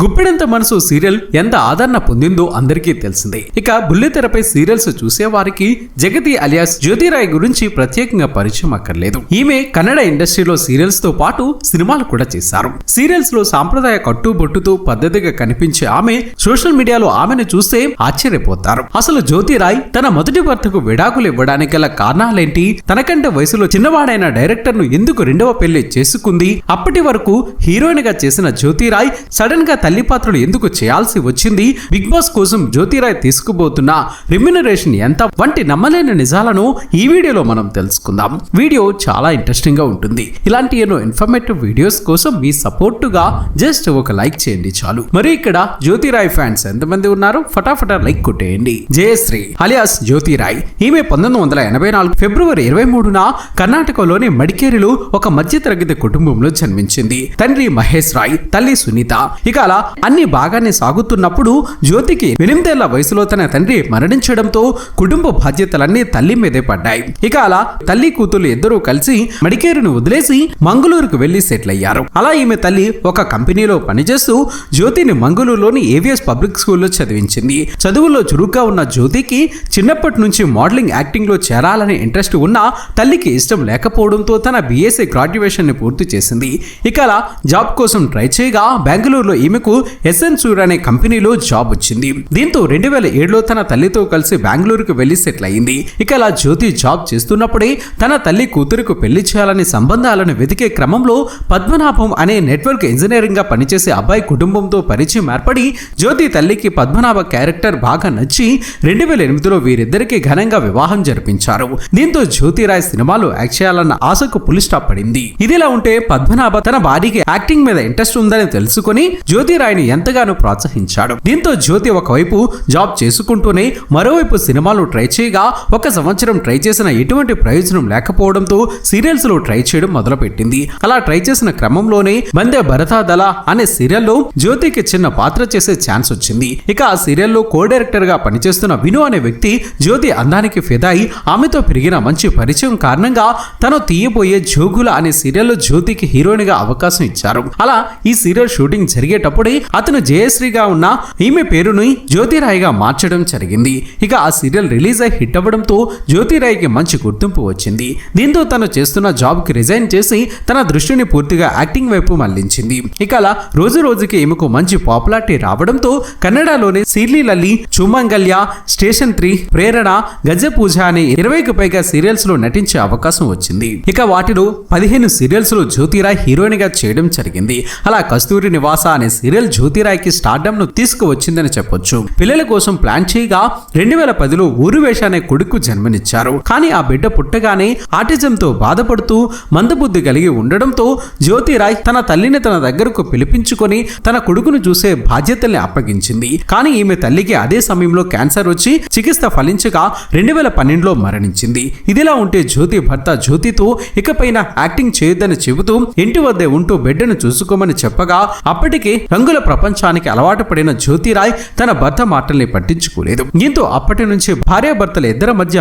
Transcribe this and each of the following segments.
గుప్పెడంత మనసు సీరియల్ ఎంత ఆదరణ పొందిందో అందరికీ తెలిసిందే. ఇక బుల్లితెరపై సీరియల్స్ చూసేవారికి జగతి అలియాస్ జ్యోతిరాయ్ గురించి ప్రత్యేకంగా పరిచయం అక్కర్లేదు. ఈమె కన్నడ ఇండస్ట్రీలో సీరియల్స్తో పాటు సినిమాలు కూడా చేశారు. సీరియల్స్లో సాంప్రదాయ కట్టుబొట్టుతో పద్ధతిగా కనిపించే ఆమె సోషల్ మీడియాలో ఆమెను చూస్తే ఆశ్చర్యపోతారు. అసలు జ్యోతిరాయ్ తన మొదటి భర్తకు విడాకులు ఇవ్వడానికి గల కారణాలేంటి? తనకంటే వయసులో చిన్నవాడైన డైరెక్టర్ను ఎందుకు రెండవ పెళ్ళి చేసుకుంది? అప్పటి వరకు హీరోయిన్గా చేసిన జ్యోతిరాయ్ సడన్గా తల్లి పాత్రలు ఎందుకు చేయాల్సి వచ్చింది? బిగ్ బాస్ కోసం జ్యోతిరాయ్ తీసుకుపోతున్న రిమ్యునరేషన్ ఎంత? వంటి నమ్మలేని నిజాలను ఈ వీడియోలో మనం తెలుసుకుందాం. వీడియో చాలా ఇంట్రెస్టింగ్గా ఉంటుంది. ఇలాంటి ఎన్నో ఇన్ఫర్మేటివ్ వీడియోస్ కోసం మీ సపోర్టుగా జస్ట్ ఒక లైక్ చేయండి చాలు. మరి ఇక్కడ జ్యోతిరాయ్ ఫ్యాన్స్ ఎంతమంది ఉన్నారు? ఫటాఫటా లైక్ కొట్టేయండి. జయశ్రీ అలియాస్ జ్యోతిరాయ్. ఈమె పంతొమ్మిది వందల ఎనభై నాలుగు ఫిబ్రవరి ఇరవై మూడున కర్ణాటకలోని మడికేరిలో ఒక మధ్యతరగతి కుటుంబంలో జన్మించింది. తండ్రి మహేష్ రాయ్ తల్లి సునీత. ఇక అలా అన్ని బాగానే సాగుతున్నప్పుడు జ్యోతికి ఎనిమిదేళ్ళ వయసులో తన తండ్రి మరణించడంతో కుటుంబ బాధ్యతలన్నీ తల్లి మీదే పడ్డాయి. ఇక అలా తల్లి కూతురు ఇద్దరూ కలిసి మడికేరును వదిలేసి మంగళూరుకు వెళ్ళి సెటిల్ అయ్యారు. అలా ఈమె తల్లి ఒక కంపెనీలో పనిచేస్తూ జ్యోతిని మంగళూరులోని ఏవిఎస్ పబ్లిక్ స్కూల్లో చదివించింది. చదువుల్లో చురుగ్గా ఉన్న జ్యోతికి చిన్నప్పటి నుంచి మోడలింగ్ యాక్టింగ్లో చేరాలనే ఇంట్రెస్ట్ ఉన్నా తల్లికి ఇష్టం లేకపోవడంతో తన బీఎస్సీ గ్రాడ్యుయేషన్ పూర్తి చేసింది. ఇక అలా జాబ్ కోసం ట్రై చేయగా బెంగళూరులో ఈమె ఈమెకు ఎస్ఎన్ సూర్ అనే కంపెనీలో జాబ్ వచ్చింది. దీంతో రెండు వేల ఏడులో తన తల్లితో కలిసి బెంగళూరుకు వెళ్ళి సెటిల్ అయింది. ఇక అలా జ్యోతి జాబ్ చేస్తున్నప్పుడే తన తల్లి కూతురుకు పెళ్ళి చేయాలని సంబంధాలను వెతికే క్రమంలో పద్మనాభం అనే నెట్వర్క్ ఇంజనీరింగ్గా పనిచేసే అబ్బాయి కుటుంబంతో పరిచయం ఏర్పడి జ్యోతి తల్లికి పద్మనాభ క్యారెక్టర్ బాగా నచ్చి రెండు వేల ఎనిమిదిలో వీరిద్దరికి ఘనంగా వివాహం జరిపించారు. దీంతో జ్యోతిరాయ్ సినిమాలో యాక్ట్ చేయాలన్న ఆశకు పులి స్టాప్ పడింది. ఇదిలా ఉంటే పద్మనాభ తన భార్యకి యాక్టింగ్ మీద ఇంట్రెస్ట్ ఉందని తెలుసుకుని జ్యోతి జ్యోతిరాయ్ని ఎంతగానో ప్రోత్సహించాడు. దీంతో జ్యోతి ఒకవైపు జాబ్ చేసుకుంటూనే మరోవైపు సినిమాలు ట్రై చేయగా ఒక సంవత్సరం ట్రై చేసిన ఎటువంటి ప్రయోజనం లేకపోవడంతో సీరియల్స్లో ట్రై చేయడం మొదలుపెట్టింది. అలా ట్రై చేసిన క్రమంలోనే వందే భరతాదల అనే సీరియల్లో జ్యోతికి చిన్న పాత్ర చేసే ఛాన్స్ వచ్చింది. ఇక ఆ సీరియల్లో కో డైరెక్టర్గా పనిచేస్తున్న విను అనే వ్యక్తి జ్యోతి అందానికి ఫిదాయి. ఆమెతో పెరిగిన మంచి పరిచయం కారణంగా తను తీయబోయే జోగుల అనే సీరియల్లో జ్యోతికి హీరోయిన్గా అవకాశం ఇచ్చారు. అలా ఈ సీరియల్ షూటింగ్ జరిగేటప్పుడు అతను జయశ్రీగా ఉన్న ఈమె పేరుని జ్యోతిరాయ్గా మార్చడం జరిగింది. ఇక ఆ సీరియల్ రిలీజ్ అయి హిట్ అవ్వడంతో జ్యోతిరాయ్కి మంచి గుర్తింపు వచ్చింది. దీంతో తను చేస్తున్న జాబ్కి రిజైన్ చేసి తన దృష్టిని పూర్తిగా యాక్టింగ్ వైపు మళ్ళించింది. ఇక అలా రోజు రోజుకి ఈమెకు మంచి పాపులారిటీ రావడంతో కన్నడలోని సీర్లీ లల్లి చుమంగల్య స్టేషన్ త్రీ ప్రేరణ గజ పూజ అనే ఇరవైకి పైగా సీరియల్స్లో నటించే అవకాశం వచ్చింది. ఇక వాటిలో పదిహేను సీరియల్స్లో జ్యోతిరాయ్ హీరోయిన్గా చేయడం జరిగింది. అలా కస్తూరి నివాస అనే సీరియల్ జ్యోతిరాయ్కి స్టార్డమ్ను తీసుకువచ్చిందని చెప్పొచ్చు. పిల్లల కోసం ప్లాన్ చేయగా రెండు వేల పదిలో ఊరువేష అనే కొడుకు జన్మనిచ్చారు. కానీ ఆ బిడ్డ పుట్టగానే ఆటిజం తో బాధపడుతూ మందబుద్ధి కలిగి ఉండడంతో జ్యోతిరాయ్ తన తల్లిని తన దగ్గరకు పిలిపించుకొని తన కొడుకును చూసే బాధ్యతల్ని అప్పగించింది. కానీ ఈమె తల్లికి అదే సమయంలో క్యాన్సర్ వచ్చి చికిత్స ఫలించగా రెండు వేల పన్నెండులో మరణించింది. ఇదిలా ఉంటే జ్యోతి భర్త జ్యోతితో ఇకపైన యాక్టింగ్ చేయొద్దని చెబుతూ ఇంటి వద్దే ఉంటూ బిడ్డను చూసుకోమని చెప్పగా అప్పటికే రంగుల ప్రపంచానికి అలవాటు పడిన జ్యోతిరాయ్ తన భర్త మాటల్ని పట్టించుకోలేదు. దీంతో అప్పటి నుంచి భార్యాభర్తల ఇద్దరి మధ్య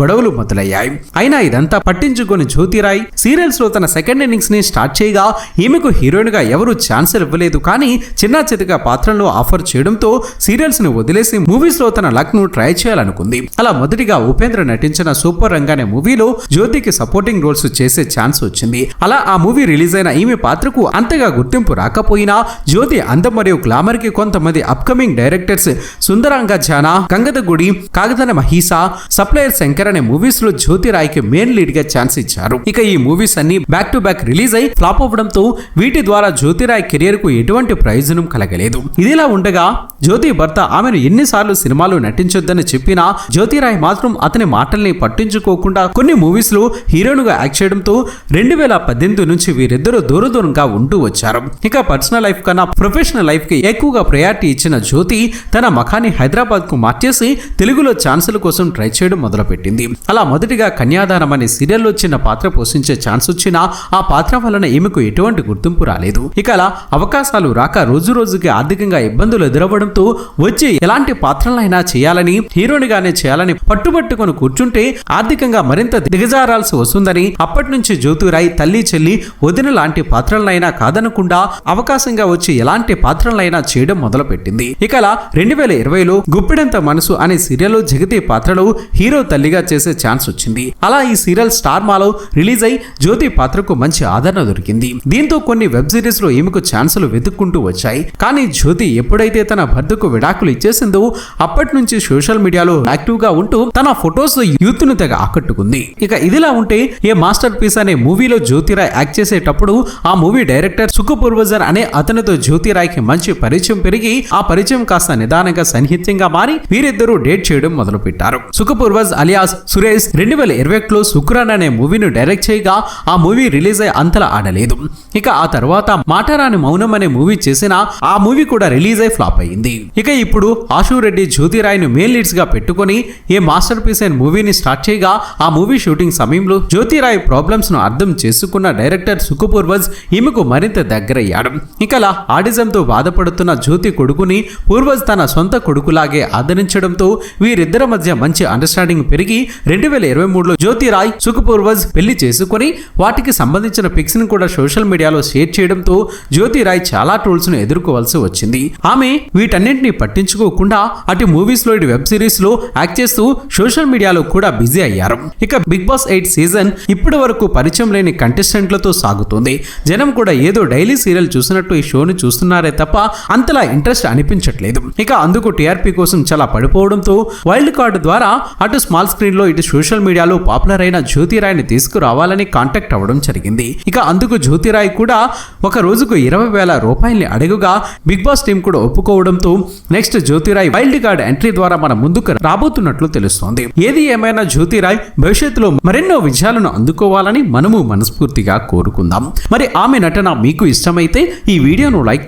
గొడవలు మొదలయ్యాయి. అయినా ఇదంతా పట్టించుకొని జ్యోతిరాయ్ సీరియల్స్లో తన సెకండ్ ఇన్నింగ్స్ని స్టార్ట్ చేయగా ఈమెకు హీరోయిన్గా ఎవరు ఛాన్స్ ఇవ్వలేదు. కానీ చిన్న చితగా పాత్రలను ఆఫర్ చేయడంతో సీరియల్స్ని వదిలేసి మూవీస్లో తన లక్ను ట్రై చేయాలనుకుంది. అలా మొదటిగా ఉపేంద్ర నటించిన సూపర్ రంగానే అనే మూవీలో జ్యోతికి సపోర్టింగ్ రోల్స్ చేసే ఛాన్స్ వచ్చింది. అలా ఆ మూవీ రిలీజ్ అయిన ఈమె పాత్రకు అంతగా గుర్తింపు రాకపోయినా జ్యోతి అందం మరియు గ్లామర్కి కొంతమంది అప్కమింగ్ డైరెక్టర్స్ సుందరాంగ జానా కంగదగుడి కాగదన మహీసా సప్లయర్ శంకర్ అనే మూవీస్లో జ్యోతి రాయ్కి మెయిన్ లీడ్గా ఛాన్స్ ఇచ్చారు. ఇక ఈ మూవీస్ అన్ని బ్యాక్ టు బ్యాక్ రిలీజ్ అయి ఫ్లాప్ అవ్వడంతో వీటి ద్వారా జ్యోతిరాయ్ కెరియర్కు ఎటువంటి ప్రయోజనం కలగలేదు. ఇదిలా ఉండగా జ్యోతి భర్త ఆమెను ఎన్నిసార్లు సినిమాలు నటించొద్దని చెప్పినా జ్యోతిరాయ్ మాత్రం అతని మాటల్ని పట్టించుకోకుండా కొన్ని మూవీస్లో హీరోనుగా గా యాక్ట్ చేయడంతో రెండు వేల పద్దెనిమిది నుంచి వీరిద్దరూ దూర దూరంగా ఉంటూ వచ్చారు. ఇక పర్సనల్ లైఫ్ కన్నా ప్రొఫెషనల్ లైఫ్కి ఎక్కువగా ప్రయారిటీ ఇచ్చిన జ్యోతి తన మఖాన్ని హైదరాబాద్కు మార్చేసి తెలుగులో ఛాన్సుల కోసం ట్రై చేయడం మొదలుపెట్టింది. అలా మొదటిగా కన్యాదానం అనే సీరియల్లో చిన్న పాత్ర పోషించే ఛాన్స్ వచ్చినా ఆ పాత్ర వలన ఈమెకు ఎటువంటి గుర్తింపు రాలేదు. ఇక అలా అవకాశాలు రాక రోజు రోజుకి ఆర్థికంగా ఇబ్బందులు ఎదురవ్వడంతో వచ్చి ఎలాంటి పాత్రలైనా చేయాలని హీరోనిగానే చేయాలని పట్టుబట్టుకుని కూర్చుంటే ఆర్థికంగా మరింత దిగజారాల్సి వస్తుందని అప్పటి నుంచి జ్యోతిరాయ్ తల్లి చెల్లి వదిన లాంటి పాత్రలనైనా కాదనకుండా అవకాశంగా వచ్చి ఎలా అలాంటి పాత్రలైనా చేయడం మొదలుపెట్టింది. ఇక అలా రెండు వేల ఇరవైలో గుప్పిడంత మనసు అనే సీరియల్ జగతి పాత్రలో హీరో తల్లిగా చేసే ఛాన్స్ వచ్చింది. అలా ఈ సీరియల్ స్టార్ మాలో రిలీజ్ అయి జ్యోతి పాత్రకు మంచి ఆదరణ దొరికింది. దీంతో కొన్ని వెబ్ సిరీస్లో ఈమెకు ఛాన్సులు వెతుక్కుంటూ వచ్చాయి. కానీ జ్యోతి ఎప్పుడైతే తన భర్తకు విడాకులు ఇచ్చేసిందో అప్పటి నుంచి సోషల్ మీడియాలో యాక్టివ్గా ఉంటూ తన ఫొటోస్ యూత్ను తెగ ఆకట్టుకుంది. ఇక ఇదిలా ఉంటే ఏ మాస్టర్ పీస్ అనే మూవీలో జ్యోతిరాయ్ యాక్ట్ చేసేటప్పుడు ఆ మూవీ డైరెక్టర్ సుఖపూర్వజర్ అనే అతనితో జ్యోతిరాయ్కి మంచి పరిచయం పెరిగి ఆ పరిచయం కాస్త నిదానంగా సన్నిహిత్యంగా మారి వీరిద్దరూ డేట్ చేయడం మొదలుపెట్టారు. సుఖపూర్వజ్ అలియాస్ సురేష్ రెండు వేల ఇరవై ఒకటిలో శుక్రాన్ అనే మూవీని డైరెక్ట్ చేయగా ఆ మూవీ రిలీజ్ అయ్యి అంతలా ఆడలేదు. ఇక ఆ తర్వాత మాటరాని మౌనం అనే మూవీ చేసిన ఆ మూవీ కూడా రిలీజ్ అయి ఫ్లాప్ అయింది. ఇక ఇప్పుడు ఆశు రెడ్డి జ్యోతిరాయ్ను మెయిన్ లీడ్స్గా పెట్టుకుని ఏ మాస్టర్ పీస్ అనే మూవీని స్టార్ట్ చేయగా ఆ మూవీ షూటింగ్ సమయంలో జ్యోతిరాయ్ ప్రాబ్లమ్స్ను అర్థం చేసుకున్న డైరెక్టర్ సుఖపూర్వజ్ ఈమెకు మరింత దగ్గరయ్యాడు. ఇక అలా ఆడిజంతో బాధపడుతున్న జ్యోతి కొడుకుని పూర్వజ్ తన సొంత కొడుకులాగే ఆదరించడంతో వీరిద్దరి మధ్య మంచి అండర్స్టాండింగ్ పెరిగి రెండు వేల ఇరవై మూడులో జ్యోతిరాయ్ సుఖపూర్వజ్ పెళ్ళి చేసుకుని వాటికి సంబంధించిన పిక్స్ని కూడా సోషల్ మీడియాలో షేర్ చేయడంతో జ్యోతిరాయ్ చాలా ట్రోల్స్ను ఎదుర్కోవాల్సి వచ్చింది. ఆమె వీటన్నింటినీ పట్టించుకోకుండా అటు మూవీస్లో ఇటు వెబ్ సిరీస్లో యాక్ట్ చేస్తూ సోషల్ మీడియాలో కూడా బిజీ అయ్యారు. ఇక బిగ్ బాస్ ఎయిట్ సీజన్ ఇప్పటి వరకు పరిచయం లేని కంటెస్టెంట్లతో సాగుతుంది. జనం కూడా ఏదో డైలీ సీరియల్ చూసినట్టు ఈ షోను చూస్తున్నారు. తప్ప అంతలా ఇంట్రెస్ట్ అనిపించట్లేదు. ఇక అందుకు టీఆర్పీ కోసం చాలా పడిపోవడంతో వైల్డ్ కార్డు ద్వారా అటు స్మాల్ స్క్రీన్లో ఇటు సోషల్ మీడియాలో పాపులర్ అయిన జ్యోతిరాయ్ని తీసుకురావాలని కాంటాక్ట్ అవ్వడం జరిగింది. ఇక అందుకు జ్యోతిరాయ్ కూడా ఒక రోజుకు ఇరవై వేల రూపాయల్ని అడుగుగా బిగ్ బాస్ టీం కూడా ఒప్పుకోవడంతో next Jyothi Rai wild card entry ద్వారా మన ముందుకు రాబోతున్నట్లు తెలుస్తోంది. ఏది ఏమైనా జ్యోతిరాయ్ భవిష్యత్తులో మరెన్నో విజయాలను అందుకోవాలని మనము మనస్ఫూర్తిగా కోరుకుందాం. మరి ఆమె నటన మీకు ఇష్టమైతే ఈ వీడియోను లైక్